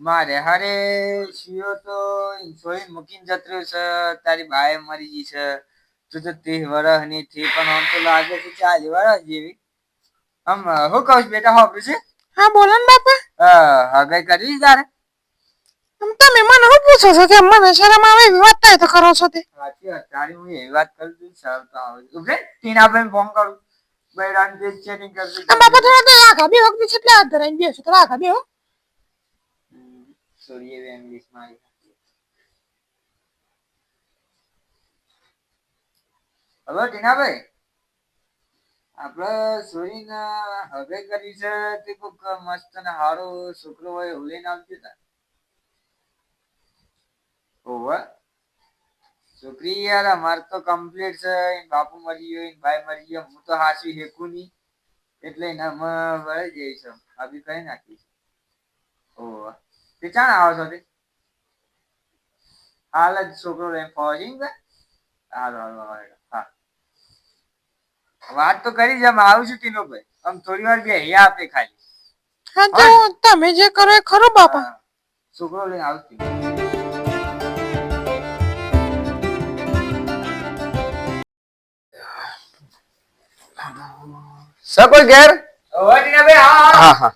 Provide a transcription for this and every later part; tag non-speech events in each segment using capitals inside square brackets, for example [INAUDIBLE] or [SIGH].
મારે હારે શિયો તો સોઈ મૂકીને જતો રહ્યો છે. તારી બાએ મરી ગઈ છે. તું તો ત્રીસ વર્ષની થી પણ આમ તો લાગે છે ચાલી વર્ષ જેવી. આમ હું કહું છું બેટા હોબરું છે? હા બોલો ને બાપા. હા હગાઈ કરી તારે? આમ તમે મને શું પૂછો છો કે મને શરમ આવે એવી વાત થાય તો કરો છો તે. સાચી વાત તારી હું એવી વાત કરું છું સર તો આવે ઓકે ટીના ભાઈ ફોન કરું. બૈરાન જે ચેટિંગ કરશું આ બાપા થોડા આખા બે વખત છેટલે હાથ ધરાઈને બેસો તો આખા બે હો. સૂર્ય ઇંગ્લિશમાં હવે ટીનાભાઈ આપણે સૂર્યના હવે કરી છે તે કોક મસ્ત ને હારો છોકરો હોય એવું લઈને આવજો તા ઓવે છોકરી યાર અમાર તો કમ્પ્લીટ છે બાપુ મરી ગયો ભાઈ મરી ગયો હું તો હાસી હેકું નહીં એટલે એના વળી જઈશ આ બી કઈ નાખીશ ઓવે તે ચાણ આવો છો તે હાલ જ છોકરો લઈને ને હાલો હાલો હા વાત તો કરી જ આમ આવું છું ટીનો ભાઈ. આમ થોડી વાર બે અહીંયા આપે ખાલી. હા તો તમે જે કરો એ ખરું બાપા. છોકરો લઈને આવું છું. સર કોઈ ઘેર હા હા.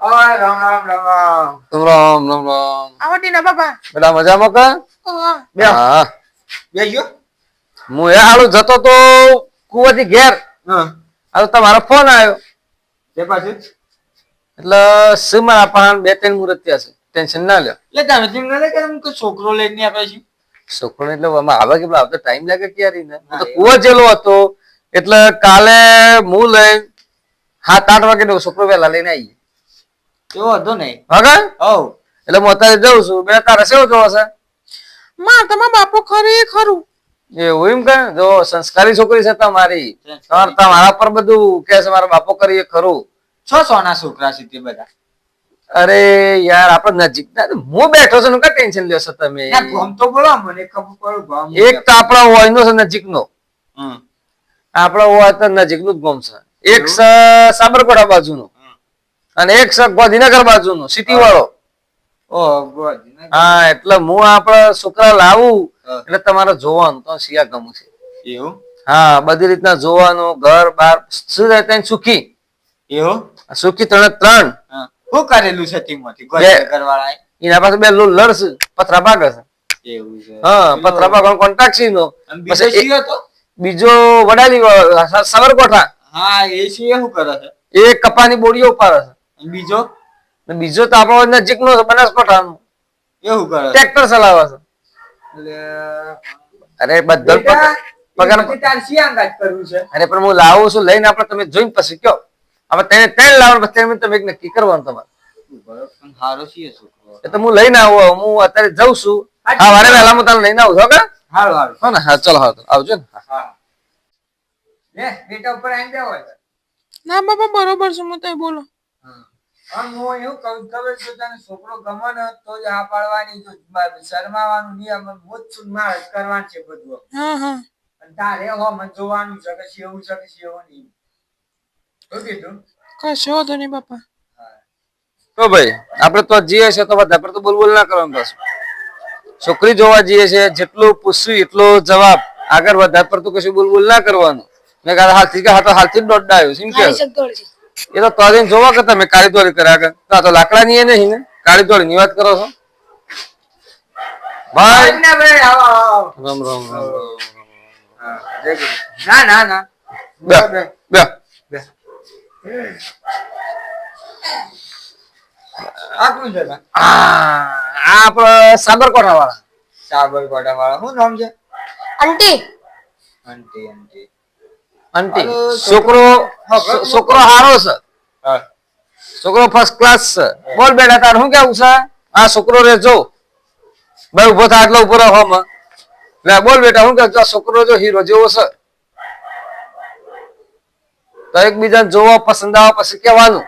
ઓય રામ રામ રામ રામ. રામ રામ રામ આવડી ના બાપા. બધા મજામાં કા? બે. હા. બે ગયો? હું એ હાલો જતો તો કુવાથી ઘેર. હા. તમારો ફોન આવ્યો. તે પાછું એટલે શું મારા પાન બે ત્રણ મુહૂર્ત ત્યાં છે. ટેન્શન ના લ્યો. એટલે તમે તેમ ના કે કે છોકરો લઈને આપણે છે? છોકરો એટલે અમે આવે કે આવતો ટાઈમ લાગે કે ને તો જેલો હતો. એટલે કાલે હું લઈ સાત આઠ વાગે છોકરો વહેલા લઈને આવીએ. એવો હતો નહીં. હા કા? એટલે હું અત્યારે જઉં છું. બે તારે શું જોવો છે? માં તમારા બાપુ ખરું ખરું. એવું એમ કે? જો સંસ્કારી છોકરી છે તમારી. તમાર- તમારા પર બધું કે છે મારા બાપો કરીએ ખરું. છ સોના છોકરા છે તે બધા? અરે યાર આપડે નજીક ના હું બેઠો છું ને કઈ ટેન્શન લ્યો છો તમે? ગમ તો બોલો મને ખબર પડે એક તો આપણા હોય છે નજીક નો હમ. આપણા હોય તો નજીકનું જ ગમ છે. એક સાબરકોટા બાજુ બાજુનો. હમ. અને એક શક ગાંધીનગર બાજુનો સિટી વાળો હા એટલે હું આપડે છોકરા લાવું એટલે તમારે જોવાનું તો શિયા ગમું છે. એવું? હા બધી રીતના જોવાનું ઘર બાર શું રહે ત્યાં સુખી? એવું? સુખી ત્રણ ત્રણ. શું કરેલું છે ટીમમાંથી એના પાસે બે લો- લડશે પથરા ભાગે છે. એવું છે. હા પથરા ભાગવાનો કોન્ટ્રાક્ટ છે નો બીજો વડાલી વાળો, હા એ શિયો શું કરે છે? એ કપાની બોડીઓ ઉપાડે છે. અને બીજો? બીજો તો આપણો નજીક નો બનાસકાંઠાનો. એ શું કરે ટ્રેક્ટર ચલાવે છે. અરે બધો પગાર કરવું છે? અરે પણ હું લાવું છું લઈને આપણે તમે જોઈને પછી કયો હવે તેને ત્રણ લાવવાનું પછી તમે એક નક્કી કરવાનું તમારે. હારો શિયો એ તો હું લઈને આવું હું અત્યારે જઉં છું. હા, વારે વહેલા હું તને લઈને આવું છું okay? હારું હારું. હો ને હા ચલો હા આવજો ને. હા. હા. બેટા ઉપર આવીને ના બાબા બરોબર છે હું તો બોલો. આમ હું એવું કહું ખબર છે તને છોકરો ગમે ને તો જ હા પાડવાની જો શરમાવાનું નહીં મોજ છૂટ કરવાનું છે બધું અને તારે હો મને જોવાનું છે કે શેવું છે કે શેવું નહીં. શું કીધું? કશો વાંધો નહીં બાપા. તો ભાઈ આપણે તો જઈએ છે તો બધા આપણે તો બોલબોલ ના કરવાનું પાછું છોકરી જોવા જઈએ છે જેટલું પૂછ્યું એટલો જવાબ. આગળ વધારે પર તો કશું બોલબોલ ના કરવાનું. મેં કાલે હાલથી કે હા તો હાલથી જ દોડડા આવ્યો છે એમ કે. એ તો તરીન જોવા કે તમે કાળીદોરી કર્યા કે આ તો લાકડાની એ નહીં ને? કાળીદોરી ની વાત કરો છો? ભાઈ! ના ના ના સાબરકોઠા વાળા સાબરકોઠા વાળા શું નામ છે? અંટી આંટી અંટી હાલો, છોકરો છોકરો- હારો છે. છોકરો ફર્સ્ટ ક્લાસ છે. બોલ બેટા તાર શું કેવું છે? આ છોકરો રે જો. ભાઈ ઊભો થાય એટલો ઊભો રહો હમ. લે બોલ બેટા શું કેવું? આ છોકરો જો હીરો જેવો છે. તો એકબીજાને જોવો પસંદ આવે પછી કેવાનું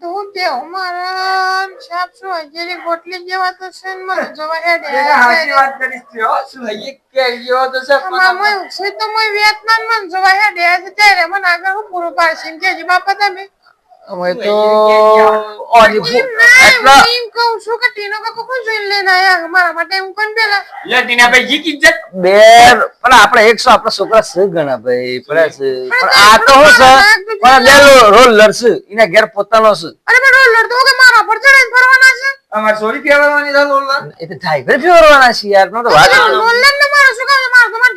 તો હું કેવું મારા સાપ શું હજેરી ગોટલી જેવા તો છે ને મને જોવા હેડે એટલે સાચી વાત કરીશ તું, શું હૈયે? કે જેવો તો છે પણ આમાં છે તો મોય વિયેતનામમાં જોવા હેડે. છે ત્યારે મને આગળ હું પૂરું પાડશે. કે કેજી બાપા તમે અમે તો ઓની ભૂ- ના, એટલા હું એમ કહું છું કે ટીનો કાકો કોણ જોઈને લઈને આયા? મારા માટે એમ કોણ પેલા લે ટીનાભાઈ જીકી જ જાય. બે પણ આપણે એકસો આપણા છોકરા છે ઘણા ભાઈ પડ્યા છે. પણ આ તો શું છે પણ બે રોલ લડશે એના ઘેર પોતાનો છે. અરે પણ રોલ લડતો કે મારા પર ફરવાના છે? અમારે સોરી કહેવાની છે લોલા. એ તો ટાઈગર ફેરવાના છે યાર નો તો વાત રોલ મારે શું કામ?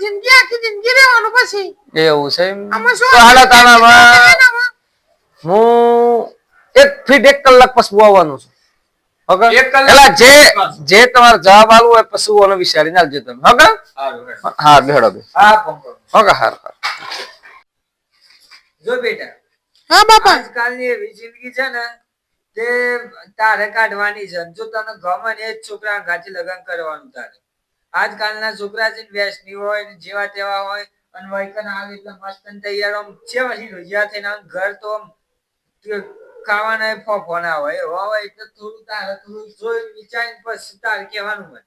જિંદગી આખી જિંદગી રહેવાનું પછી. એવું છે તો હાલો? હું એક ફીટ એક કલાક પછી આવવાનું છું. એટલે જે જે તમારો જવાબ આલવો હોય પશુઓનો વિચારી નાખજો આલજો તમે. ઓકે હા બેડો બે હા ફોન કરો ઓકે હાર હાર. જો બેટા હા બાપા. આજકાલની એવી જિંદગી છે ને તે તારે કાઢવાની છે. જો તને ગમે ને એ છોકરા ગાંઠી લગ્ન કરવાનું તારે. આજકાલના છોકરા છે વ્યસની હોય ને જેવા તેવા હોય અને વૈકન આવે એટલે મસ્ત તૈયાર આમ છે પછી રોજિયા થઈને આમ ઘર તે ખાવાના ફોફો ના હોય હોય એટલે થોડું તારે થોડું જોઈ વિચારીને પછી તારે કહેવાનું હોય.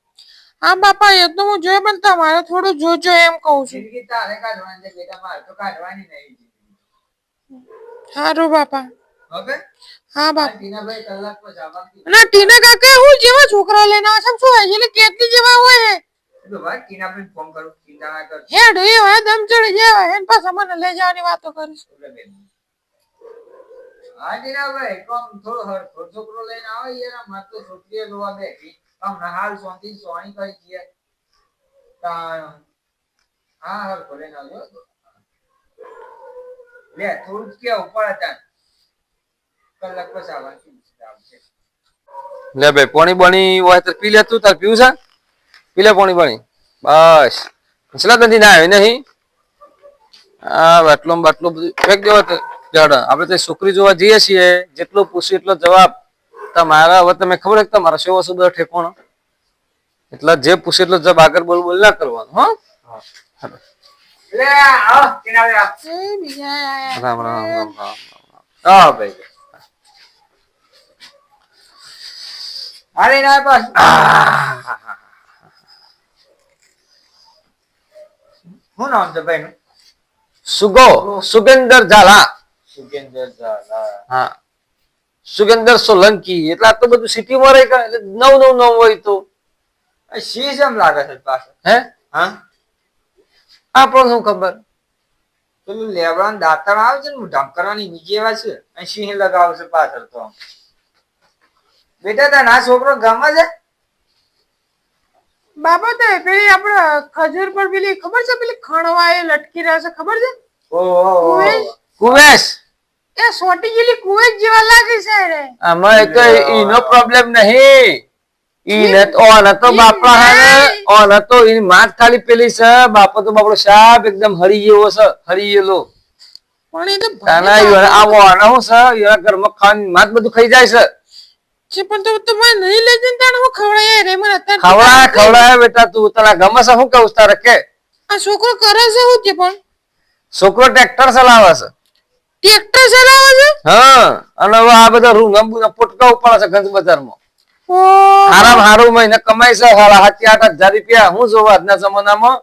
હા બાપા એ તો હું જોઈ પણ તમારે થોડું જોજો એમ કહું છું. જિંદગી તારે કાઢવાની છે બેટા મારે તો કાઢવાની નહીં સારું બાપા. હવે હા બાપા. ટીનાભાઈ કલાક પછી આવવાનું ના ટીના કાકા હું જેવા છોકરા લઈને આવે છે શું એટલે કેટલી જેવા હોય હે? ભાઈ ટીનાભાઈને ફોન કરું ચિંતા ના કર હેડ એ હોય દમ ચડી જાય એને પાછા મને લઈ જવાની વાતો કરીશ. હા ટીનાભાઈ કોમ થોડો હરખો છોકરો લઈને આવે તો હાલ સોંતી સોણી કરી છે. હા હરખો લઈને આવજો લે થોડું કેવું પડે તાણ કલાક પછી આવવાનું લે ભાઈ, પાણી બની હોય તો પી લે તું, તાર પીવું છે? પી લે પાણી બાણી. બસ. છેલ્લા નથી ના આવે નહીં. હા બાટલો બાટલો બધું ફેંક દેવા તો આપણે તે છોકરી જોવા જઈએ છીએ. જેટલું પૂછ્યું એટલો જવાબ. તમારા હવે તમે ખબર કે તમારા સેવા સુધા ઠેકોણો એટલે જે પૂછે એટલો જવાબ આગળ બોલ બોલ ના કરવાનું હો. રામ રામ રામ રામ ભાઈ. અરે ના બસ. શું નામ છે ભાઈ સુગો સુગેન્દર ઝાલા. સુગેન્દ્ર હા. સુગેન્દર સોલંકી એટલે આ તો બધું સિટીમાં રહે કા? એટલે નવ નવ નવ હોય તો? સી જેમ લાગે છે પાસે હે? હા? આપણને શું ખબર? પેલું લેવડાનું દાંતણ આવે છે ને ઢમ કરવાની બીજી એવા છે? અને સિંહ લગાવશે પાછળ તો. બેટા તને આ છોકરો ગામમાં છે? બાબા તો પેલી આપણે ખજૂર પર પેલી ખબર છે પેલી ખણવાય લટકી રહ્યા છે ખબર છે? ઓહો. કુવેશ? કુવેશ? એ સોટી જેલી કુવેત જેવા લાગે છે રે. આમાં તો ઈનો પ્રોબ્લેમ નહીં. ઈને તો ઓને તો બાપા હે ને. ઓને તો ઈની માત ખાલી પેલી છે. બાપા તો બાપડો સાપ એકદમ હરી ગયો છે હરી ગયેલો. પણ એ તો તાના યો આ ઓને શું છે યો ઘરમાં ખાન માત બધું ખાઈ જાય છે. છે પણ તો તો મને નહીં લઈ જઈને તાણે હું ખવડાય રે? મને અત્યારે ખવડાય ખવડાય બેટા તું. તને ગમે છે શું કહું તારે કે. આ છોકરો કરે છે શું છે પણ? છોકરો ટ્રેક્ટર ચલાવે છે. ટ્રેક્ટર ચલાવે છે? હા અને હવે આ બધા રૂમ પોટકા ઉપાડે છે ગંજ બજારમાં. હારામ હારું મહિને કમાઈ છે હારા હાથી આઠ હજાર રૂપિયા. હું જોવા આજના જમાનામાં?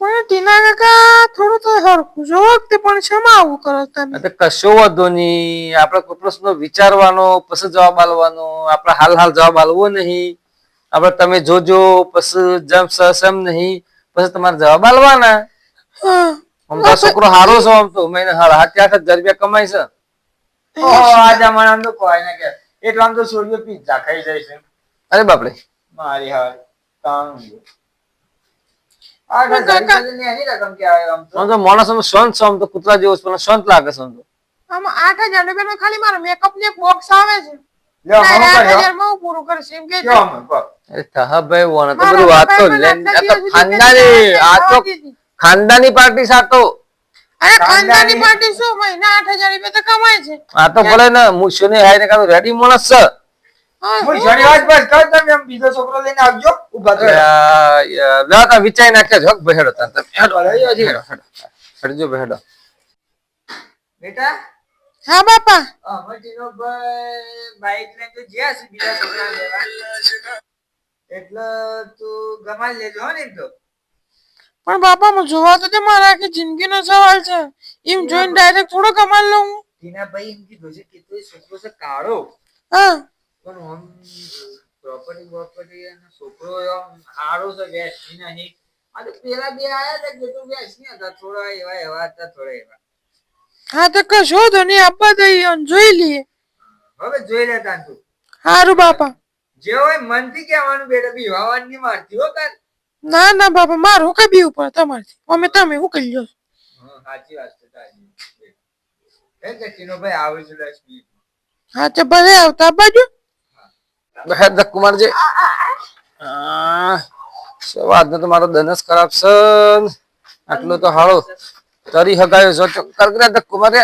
પણ ટીના કાકા થોડું તો હરખું જો વખતે પણ શેમાં આવું કરો તમે? એટલે કશો વાંધો નહીં. આપણે કોઈ પ્રશ્ન વિચારવાનો પછી જવાબ આલવાનો. આપણે હાલ હાલ જવાબ આલવો નહીં. આપણે તમે જોજો પછી જેમ સમ નહીં. પછી તમારે જવાબ આલવાના. હા. આમ તો છોકરો હારો છો આમ તો. મહિને હાર હાથે આઠ હજાર રૂપિયા કમાય છે. ઓહો આ જમાનામાં તો કોઈ ના કે એટલા આમ તો છોડીઓ પીઝા ખાઈ જાય છે. અરે બાપરે. મારી હાર તાણ ખાલી મારો મેકઅપ ને ખાનદાની પાર્ટી છે અરે ખાનદાની- ખાનદાની પાર્ટી શું મહિના આઠ રૂપિયા તો કમાય છે. આ તો ભલે ને મુશ્યો ને હાય રેડી માણસ છે. હું. હું- વાત બસ કર તમે આમ બીજો છોકરો લઈને આવજો ઊભા થયો યા, યા, લા તા વિચારી નાખે જો બેહેડો તા તમે હેડો હેડો હેડો બેહેડો. બેટા? હા બાપા. અમરજીનો બાઈક લઈને તો જ્યાં છે બીજા છોકરા લેવા. એટલે તું ગમાઈ લેજો ને તો. પણ બાપા હું જોવા તો તે મારા આખી જિંદગીનો સવાલ છે? એમ જોઈને ડાયરેક્ટ થોડો કમાલ લઉં હું. ટીનાભાઈ એમ કીધું છે કે તો છોકરો છે કાળો. હા. પણ ઓમ પ્રોપર્ટી પ્રોપર્ટી અને છોકરો એમ સારો છે વેચી નહીં. આ તો પેલા બે આયા હતા કે તો નહીં હતા થોડા એવા એવા હતા થોડા એવા. હા તો કશો તો નહીં આપવા દઈએ જોઈ લઈએ. હવે જોઈ લેતા તું. હારું બાપા. જે હોય મનથી કહેવાનું બેટા બી નહીં મારતી હો તાર. ના ના બાપા મારું કઈ બી ઉપર તમારથી? અમે તમે હું કરી લો હા, સાચી વાત છે તારી. એ કે ટીનોભાઈ આવે છે લક્ષ્મી હા તો ભલે આવતા બાજુ. બહેર દકુમારજી આજનો તો મારો દનસ ખરાબ છે. આટલો તો હાળો. તરી હગાયો છો. ચક્કર કરે ધક્કો અરે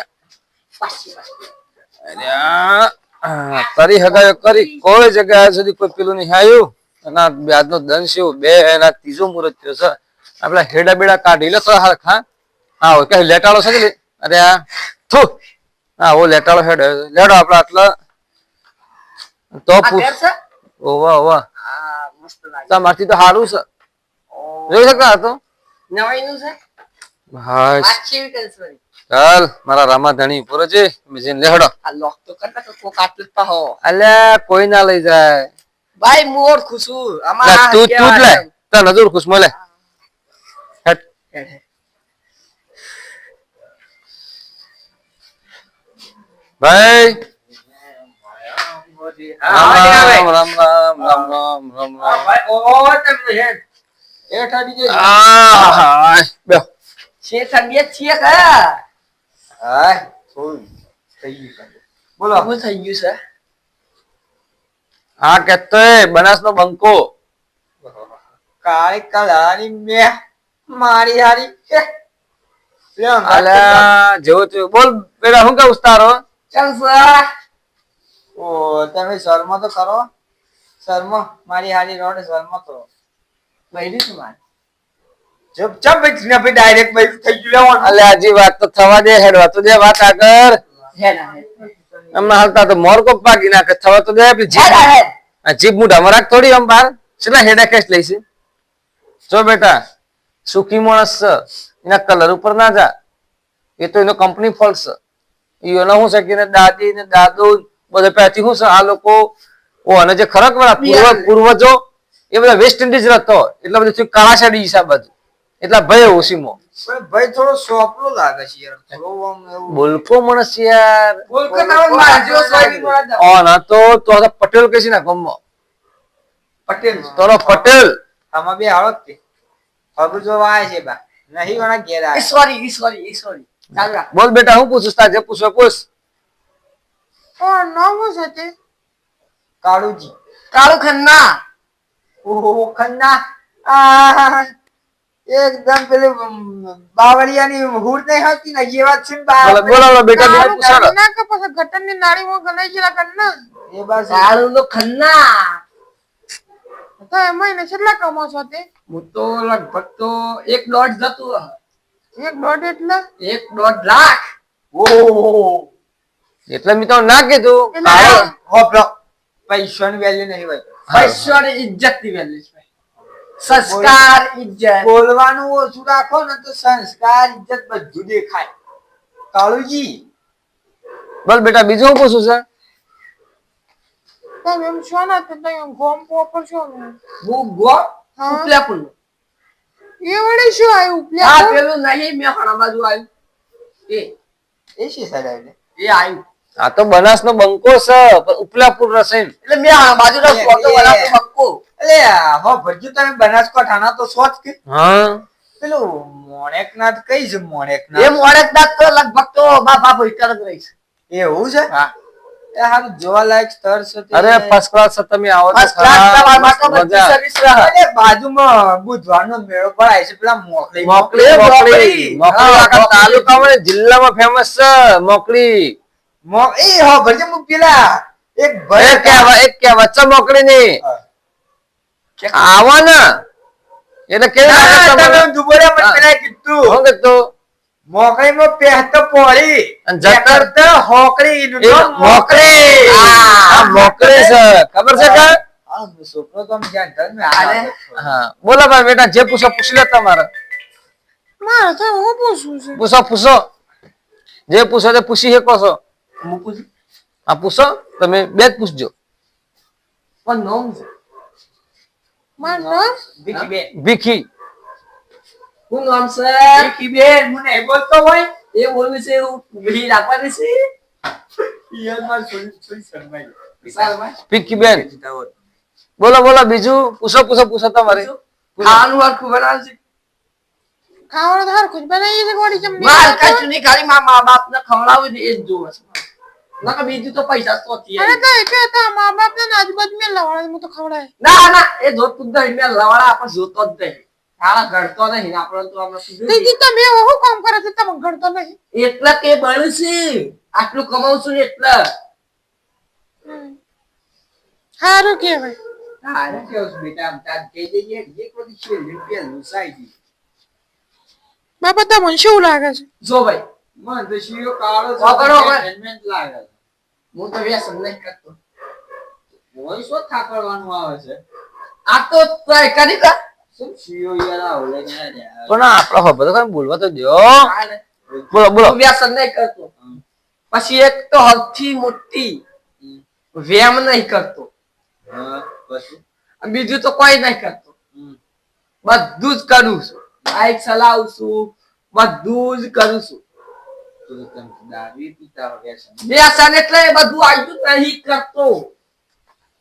આ, આ, તરી હગાયો કરી. કોઈ જગ્યાએ સુધી કોઈ પેલું નહીં આવ્યું. અને આ વ્યાજનો દંશ એવો બે એના ત્રીજો મુહૂર્ત થયો છે. આપડે હેડા બેડા કાઢી લે હાર હા હોય કઈ લેટાળો છે કે અરે આ થુ. હા ઓ લેટાળો હેડ લેડો આપડે આટલા. તો પૂછ. ઓવા ઓવા. તમારથી તો સારું છે. જોઈ શકતા હતો હા ચાલ મારા રામા ધણી પૂરો છે તમે જઈને લેહડો. અલ્યા કોઈ ના લઈ જાય. ભાઈ હું ઓળખું છું. અમારા તું તું જ લે. તને જ ઓળખું મળે હટ. ભાઈ. રામ રામ રામ રામ બોલો. થઈ ગયું છે? આ કેતો બનાસ નો બંકો. કાળી કલાની મે મારી હારી હે. લે અંગાત અલ્યા જેવો તેવો બોલ પેલા શું કહું ઉસ્તારો ચાલ સર. ઓ તમે શર્મ તો કરો. શર્મ મારી હારી રોડ શર્મ કરો બૈરી છું મારે. ચપ ચપ બેઠી ને ભાઈ ડાયરેક્ટ થઈ ગયું અલ્યા હજી વાત તો થવા દે હેડવા તો દે વાત આગળ. હે ના હે હમણાં હાલતા તો મોરકો પાકી નાખે. થવા તો દે આપડી જીભ. જીભ મોઢામાં રાખ થોડી આમ બહાર. છેલ્લા હેડા કેસ લઈશું. જો બેટા સુખી માણસ છે એના કલર ઉપર ના જા. એ તો એનો કંપની ફોલ્ટ છે. એનો શું છે કે દાદી ને દાદુ બધા પહેથી શું છે? આ લોકો ઓ અને જે ખરક વાળા પૂર્વ પૂર્વજો એ બધા વેસ્ટ ઇન્ડિઝ રહેતો. એટલે બધું કાળાશાડી હિસાબ હતું એટલા ભય ઓસીમો ભાઈ થોડો સોપલો લાગે છે યાર. થોડો આમ એવું બોલકો માણસ યાર. કોલકાતામાં મારજો સોયની મોડા ઓ ના તો તો આ પટેલ કહેશે ના ગમો પટેલ. તોરો પટેલ. આમાં બે હાલો જ તે હગુ જો વાય છે બા. નહીં વણા ઘેર આવે. Sorry sorry sorry. ચાલુ બોલ બેટા હું પૂછું તાર જે પૂછો પૂછ. ઓ નવું છે તે. કાળુજી. કાળુ ખન્ના. ઓહો ખન્ના. આ એકદમ પેલી બાવળિયાની હુર નહીં હતી ને એ વાત છે ને બા- બોલો બોલો બોલો, બેટા બેટા પૂછાડો. કાઢી નાખે પછી ગટરની નાળીમાં ગણાઈ ગયેલા કરના એ બસ. કાળુ નો ખન્ના. તો એમાં એને કેટલા કમો છો તે? હું તો લગભગ તો એક દોઢ જતું એક દોઢ એટલે? એક દોઢ લાખ. ઓહો. એટલે મેં તો ના કીધું. પૈસાની વેલ્યુ નહીં ભાઈ પૈસાની ઇજ્જતની વેલ્યુ છે. સંસ્કાર ઇજ્જત. બોલવાનું ઓછું રાખો ને તો સંસ્કાર ઇજ્જત બધું દેખાય. કાળુજી. બોલ બેટા બીજું હું પૂછું સર તમે એમ છો ને તો તમે ગોમ પોપર છો ને. હું ગો ઉપલા પુલ એ વડે શું આવ્યું આ પ્લેટ પેલું નહીં મેં હણા બાજુ આવ્યું. એ. એ શી સર એ આવ્યું. આ તો બનાસ નો બંકો છે ઉપલાપુર રસાયણ એટલે મેં બાજુ નો એ- ફોટો એ- બનાવતો બક્કો હો ભરજુ તમે બનાસકાંઠાના તો છો કે. હા. પેલું મોણેકનાથ કઈ છે એ મોણેકનાથ તો લગભગ તો મા બાપ વિચાર જ છે. એવું છે? હા. એ હારું જોવાલાયક સ્થળ છે અરે ફર્સ્ટ ક્લાસ તમે આવો તો મજા. સર્વિસ રહે અરે બાજુમાં બુધવારનો મેળો ભરાય છે પેલા મોકલી મોકલી મોકલી. મોકલી. હા, આખા મોકલી. તાલુકામાં જિલ્લામાં ફેમસ છે મોકલી. મો- એ હો ભરજે હું પેલા. એક ભાઈ કહેવા એક કહેવત છે મોકલી આવો ને એટલે કેવી ના, તમે દુબળે મને પેલા કીધું. શું કીધું? મોકળીમાં પોળી અને જતર? હોકળી. મોકલી આ મોકલી છે. ખબર છે કે? હા, છોકરો તો હા. બોલો ભાઈ બેટા જે પૂછો પૂછી લે તમારે. મારે તો હું પૂછું છું? પૂછો પૂછો. જે પૂછો તે પૂછી શકો છો. હું છું. આ પૂછો. તમે બે જ પૂછજો. પણ નોમ છે. મારું નામ? ભીખીબેન. ભીખી. હું નામ છે? ભીખીબેન, મને એ બોલતો હોય. એ બોલવું છે એવું ભીડ આપવાની છે? યાર, મારે થોડી- થોડી શરમાઈ. ગઈ. સારું ભાઈ. ભીખી બેન. બોલો બોલો બીજું? પૂછો પૂછો પૂછો તમારે. ખાવાનું હરખું બનાવે છે. ખાવાનું હરખું જ બનાવીએ છે ગોળી જમણી માર કશું નહીં ખાલી મા બાપ ને ખવડાવું એ જ જોવે છે. નકર બીજું તો પૈસા તો હતી અરે તો એટલે તો મા બાપ ને આજુબાજુ મેં લવાડા મુ તો ખવડાય. ના ના એ જોતું જ નહીં. મેં લવાડા આપણ જોતો જ નહીં. તારા ઘડતો નહીં ને આપણે તો આપણે? દીદી તમે એવું કામ કરે છે તમે ઘડતો નહીં. એટલે કે બન્યું છે. આટલું કમાઉં છું એટલે. સારું કેવાય સારું કેવું બેટા? આમ તાર કહી દઈએ, એક વખત તમને શું લાગે છે? જો ભાઈ મને કાળો છે, વગડો લાગે હું તો વ્યસન નહીં કરતો. હોય શું થાકડવાનું આવે છે? આ તો ટ્રાય કરી કર શું શિયો યાર આવો પણ આપડે ખબર તો ખરી, બોલવા તો દો બોલો બોલો. વ્યસન નહીં કરતો. પછી એક તો સૌથી મોટી હમ. નહીં નહીં કરતો. હા, પછી? બીજું તો કોઈ નહીં કરતો. હમ. બધું જ કરું છું. બાઇક ચલાવું છું બધું જ કરું છું. તો તમે દારૂ પીતા હો વ્યસન. વ્યસન એટલે બધું આવ્યું નહીં કરતો.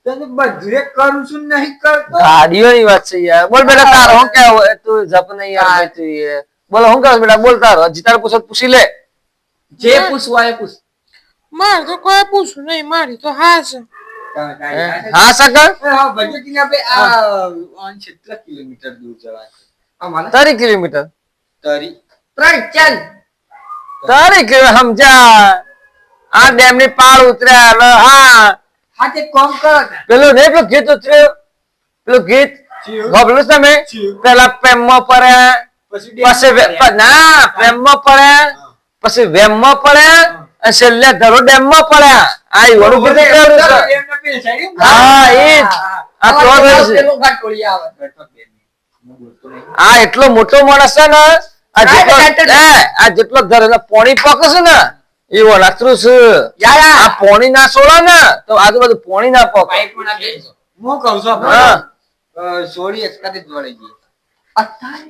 તને બધું કરું છું નહીં કરતો? ગાડીઓની વાત છે યાર. બોલ બેટા તારો હું કેવું તું જપ નહીં યાર તું યાર. બોલો હું કહું બેટા? બોલ તારો. હજી તારે પૂછો પૂછી લે. જે પૂછવું એ પૂછ. મારે તો કોઈ પૂછવું નહીં. મારી તો હા છે. હે? સગર એ હા, આ ઓન કેટલા કિલોમીટર દૂર જવાય? અમારે કિલોમીટર? તરી ત્રણ ચાર તારી કિલો સમજા આ ડેમની પાળ ઉતર્યા હવે હા. હા તે કોમ કરો પેલું ને પેલું ગીત ઉતર્યું? પેલું ગીત? ગભલું છે તમે. પેલા પ્રેમમાં પડ્યા પછી ના પ્રેમમાં પડે પછી વેમમાં પડે અને છેલ્લે ધરો ડેમમાં પડ્યા આ વડું બધું કરેલું છે. હા એ જ. આ તો નહીં. આ એટલો મોટો માણસ છે ને આ જેટલો right, right. એ, આ જેટલો ધરેલો પોણી પકે છે ને એવો લાગતું છે યા, યા. આ પોણી ના છોડે ને તો આજુબાજુ પોણી ના પકે પાઇપમાં ના બેસજો. હું કહું છું આપણે, હા અ, સોળી એકસાથે જ વળી ગઈ. अठारह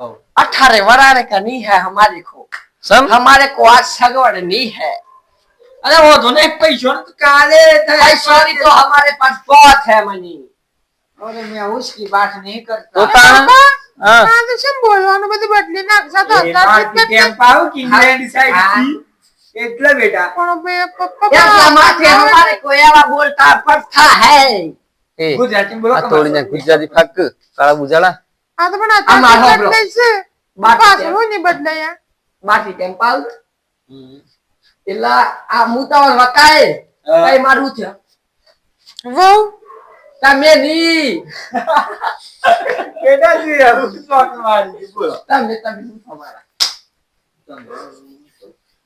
હઉ. अठारह वराने का नहीं है हमारे को સમ हमारे को आज सगवड़ नहीं है અરે વાંધો નહીં, પૈસાનો તો કાલે થાય. ऐश्वर्य तो हमारे पास बहुत है मनी અરે મેં उसकी बात नहीं તો करता. તાણ હા. શું બોલવાનું? બધું બદલી નાખશો તો આ તો પણ આ મારું છે. તમે ની બેટા જી આવું શોખ મારી બોલો. તમે તમે શું તમારા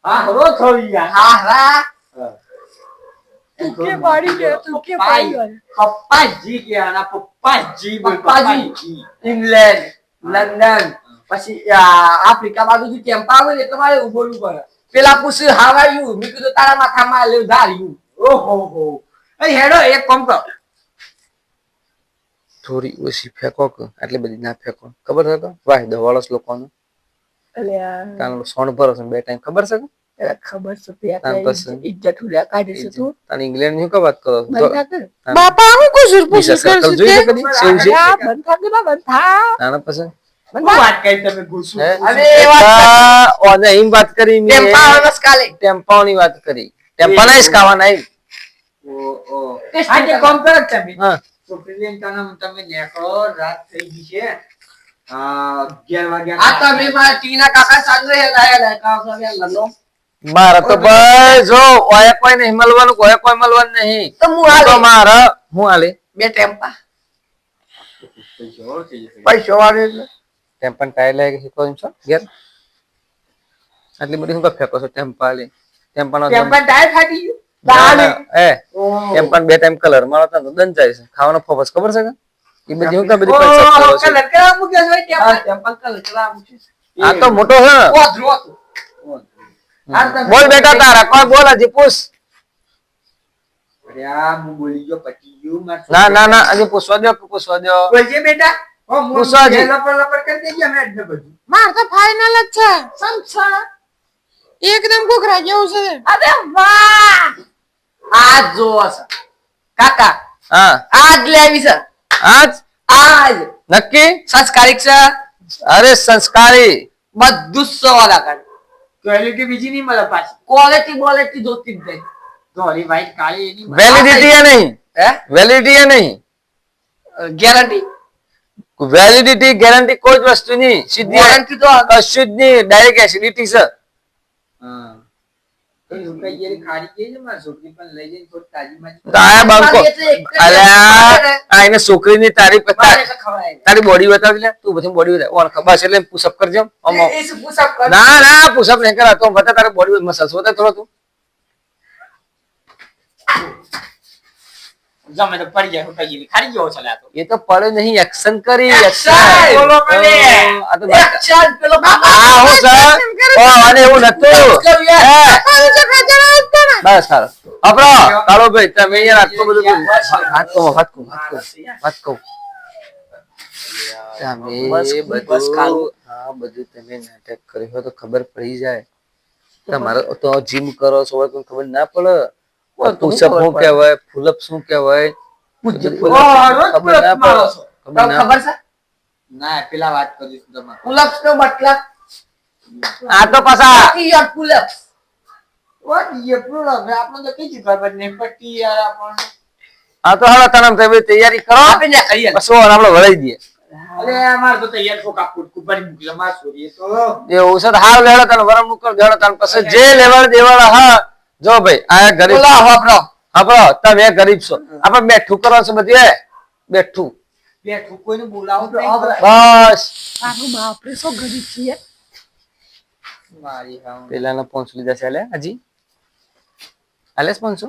હા, હરો થોડી યાર. હા હા. તું કે મારી ગયા તું કે મારી ગયા પપ્પાજી પપ્પાજી બોલ, પપ્પાજી. પપ્પાજી. ઇંગ્લેન્ડ લંડન પછી આ આફ્રિકા બાજુથી કેમ્પ આવે ને તમારે બોલવું પડે પેલા પૂછ્યું હાવાયું મેં કીધું તારા માથામાં લેવ ધાર યુ ઓહો હો. એ હેડો એક કામ કરો. થોડી ઓછી ફેંકો કે આટલી બધી ના ફેંકો? ખબર છે કે વાહ દવાળસ લોકોનું. તાનો સોણ ભરો છે બે ટાઈમ. ખબર છે કે ખબર તાન પછી ઇજ્જત ઉડ્યા કાઢે તાને ઇંગ્લેન્ડની શું વાત કરો છો? તો બાપા હું બીજા પૂછું સર્કલ કરશું જોઈ છે કદી? સેવ છે બંધ થા કે બંધ થા તાના પછી? વાત કરી તમે ગુસ્સો? અરે વાત ઓને એમ વાત કરી મેં. ટેમ્પા આવનસ કાલે ટેમ્પાઓની વાત કરી. ટેમ્પા નહીં ખાવાના એમ. ઓ, ઓ. આજે કામ કરો હા. છોકરી લઈને તમે નીકળો રાત થઈ ગઈ છે. અગિયાર વાગ્યા આ તમે મારા ટીના કાકા સાંજે હેલા હેલા કાકા હેલા મારે તો ભાઈ જો ઓય કોઈ નહીં મળવાનું ઓય કોઈ મળવાનું નહીં. તો હું હાલે? મારે હું હાલે? બે ટેમ્પા. પૈસો વાળે એટલે. ટાયર છો ઘેર. આટલી બધી શું કામ ફેંકો છો ટેમ્પા લે ટેમ્પા ટાયર ફાટી ગયું? એ ઓહો. ટેમ્પાન બે ટાઈમ કલર મારો તો દન જાય છે. ખાવાનો ફોકસ ખબર છે કે? એ બધી હું બધી આ તો મોટો છે. બોલ બેટા તારા. કોઈ બોલ? હજી પૂછ. અરે આ હું બોલી ગયો પતી ગયું ના ના ના હજી પૂછવા દો પૂછવા દો બોલજે બેટા. બધું. માર તો ફાઈનલ જ છે. એકદમ ઘૂઘરા જેવું છે. અરે વાહ! આ જોવો છે. કાકા હા. આજ લેવી છે. આજ? આજ. નક્કી? સંસ્કારિક છે? અરે સંસ્કારી. બધું સવાલ આગળ ક્વોલિટી બીજી નહીં મળે પાછી. ક્વોલિટી બોલિટી જોતી જ નહીં. ધોળી વાઈટ કાળી એની વેલિડિટી એ નહીં. હે? વેલિડિટી એ નહીં. ગેરંટી વેલિડિટી ગેરંટી કોઈ જ વસ્તુ નહીં. સીધી ગેરંટી તો કશું જ નહીં. ડાયરેક્ટ એસિડિટી છે. છોકરીની તારી તારી તારી બોડી બતાવી તું પછી બોડી બતાવ બસ એટલે પુશઅપ કરજો? ના ના પુશઅપ નહીં કરાતો. બતા તારે બોડી મસલ્સ બતા થોડો તું. જમે તો પડી જાય સુકાઈ ગયેલી. ખારી ગયો છે તો. એ તો પડે નહીં એક્શન કરી action. બોલો મને. આ તો એક્શન પેલો બાબા હા હું સર? ઓ અને એવું નતું. બસ સારો આપડો કાળો ભાઈ તમે યાર આટલું બધું હાથ કહો હાથ કહો હાથ કહો તમે બધું હા બધું તમે નાટક કર્યું હોય તો ખબર પડી જાય. તમારે તો જીમ કરો છો ખબર ના પડે. તો હું પુશઅપ ખબર શું કહેવાય ફુલઅપ શું કહેવાય પૂછજો, બધું પૂછજો. ઓહ, રોજ ખબર પુલ-up ના મારો પડે. છો. ખબર તમને ના ખબર છે ના પેલા વાત કરીશ તમારે પુલ-ups નો મતલબ આ તો પાછા યાર પુલ-ups. વાત એ problem છે. આપણને તો કઈ ખબર નહીં પડતી યાર આપણને આ તો હાલો તને તમે તૈયારી કરો આપણે. ઓર વળાઈ દઈએ અરે અમાર તો તૈયાર છોકરા ફૂટકું પડી મૂકી અમારે છોરીએ તો એવું છે તો હાલ લેડો તને વરમનું કર દેડો તને પછી જે લેવડ દેવાળા હા જો ભાઈ આ ગરીબ બોલો, વાપરો. તમે ગરીબ છો. આપણે બેઠું કરો છો બધી બેઠું. બેઠું કોઈને બોલાવું બસ. તારું બાપરે શું ગરીબ છીએ મારી હાવ. પેલાના પાંચસો લીધા છે? લે હજી? હાલે પાંચસો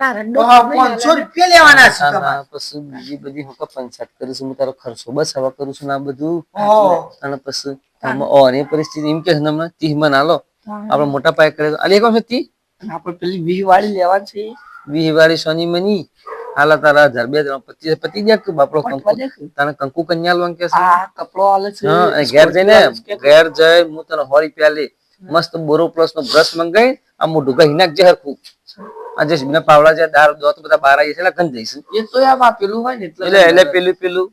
હા, પાંચસો રૂપિયા લેવાના છે ના, તમારે. ના, પછી બીજી બધી હું પંચાયત કરું છું હું તારો ખર્ચો બસ હવે કરું છું આ બધું. અને પછી આમાં ઓની પરિસ્થિતિ એમ કે છે મોટા પાયે કરે તો અલી કોણ તી. આપણે પેલી વીહ વાળી લેવાની છે. વીસ વાળી સોની મની? હાલા તારા હજાર બે ત્રણ પચીસ પતી ગયા તું બાપડો કંકુ. તને કંકુ કન્યા લોન કે કપડો આલે છે. ઘેર જઈને ઘેર જઈ હું તને હોરી પ્યાલી મસ્ત બોરો પ્લસ નો બ્રશ મંગાઈ આ મોઢું ગઈ નાખ જે હરખું. આ જે સિંહના પાવડા છે દાર દોત બધા બહાર આવી છે એટલે ગંધ જઈશું. એ તો આ પેલું હોય ને એટલે એટલે પેલું પેલું.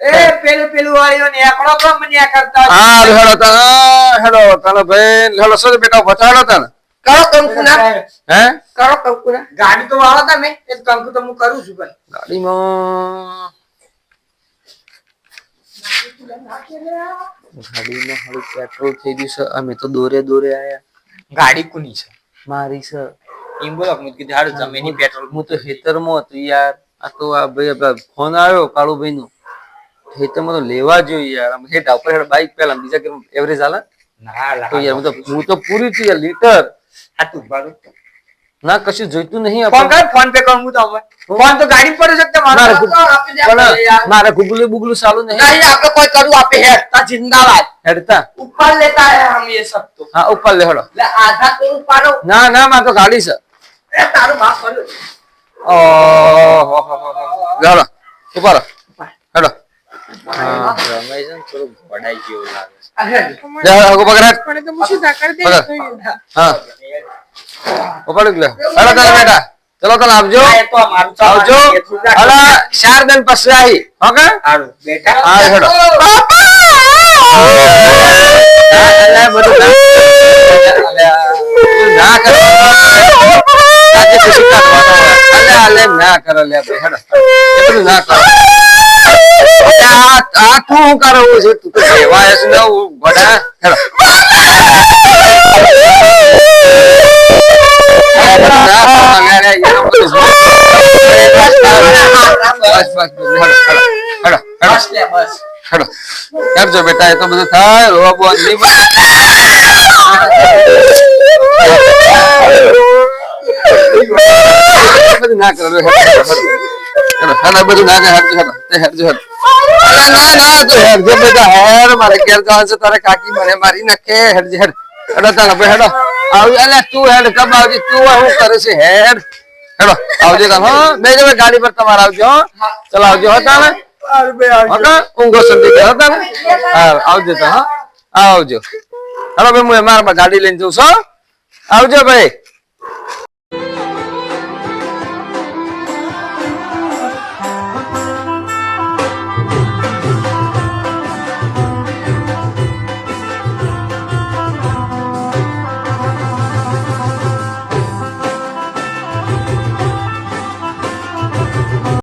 એ પેલું પેલું વાળીઓ ને એકડો પણ મને કરતા. હા હેડો તને હેડો તને ભાઈ હેડો સો બેટા થા, તને કરો કંકુના હે? કરો કંકુના ગાડી તો વાળો તમે એ કંકુ તો હું કરું છું ભાઈ ગાડીમાં. ગાડીમાં હવે પેટ્રોલ થઈ ગયું છે. અમે તો દોરે દોરે આયા. ગાડી કોની છે? મારી છે. એમ બોલો હું કીધું હારું જમીની પેટ્રોલ હું તો ખેતરમાં હતો યાર. આ તો આ ભાઈ ફોન આવ્યો કાળુભાઈ નો ખેતરમાં તો લેવા જોઈએ યાર. આમ હેઠ ઉપર હેઠ બાઈક પેલા બીજા કે એવરેજ હાલે? ના તો યાર હું તો હું તો પૂરી છું યાર લીટર ના કશું જોઈતું નહીં ફોન પે કરું તો ફોન તો ગાડી પર શકતે મારા મારા બુગલું સારું નહીં. નહીં આપણે કોઈ કરું આપે હેડતા જિંદાબાદ. હેડતા? ઉપર લેતા હે હમ એ સબ તો. હા ઉપર લે હડો. આધા તો ઉપાડો. ના ના માં તો ગાડી છે. એ તારું બાપ પર ઓ હો હો હો લે હડો. ઉપર હેડો. હા રમેશ થોડું ગોડાઈ જેવું લાગે. આ હેડ. છે લે હેડો પકડ હેડ. પડે તો હું સીધા કરી દઈશ? પકડ. તો. હા. ઉપર લે હેડો તને બેટા. ચલો તને આવજો. આવજો. અમારું એટલું જ ચાર દિન પછી ઓકે? બેટા. હા હેડો. હા, અલા, બધું ના અલા, બધું ના કરો લે ભાઈ હેડો. એ ના કરો. આ આ શું કરવું છે? તું તો સેવાય છે ને બેટા? એ તો બધું થાય રોવા બોવા નહીં [LAUGHS] બધું ના કરો હેડો, હેડો, હેડો. હેડો, હેડો, બધું ના હેડજો, હેડો. તે હેડજો, હેડો. ના ના તું હેડજો બેટા હેડ મારે ઘેર જવાનું છે તારે કાકી મને મારી નાખે હેડજે હેડ હેડો તારે ભાઈ હેડો આવજો અલે તું હેડ કબ આવજે તું શું કરે છે હેડ હેડો આવજો તમે હો બે જમે ગાડી પર તમારે આવજો હો ચલો આવજો હો તમે. ઊંઘો સંધી હો તમે હા આવજો તો હા આવજો હેલો ભાઈ હું મારા ગાડી લઈને જઉં છું હો? આવજો ભાઈ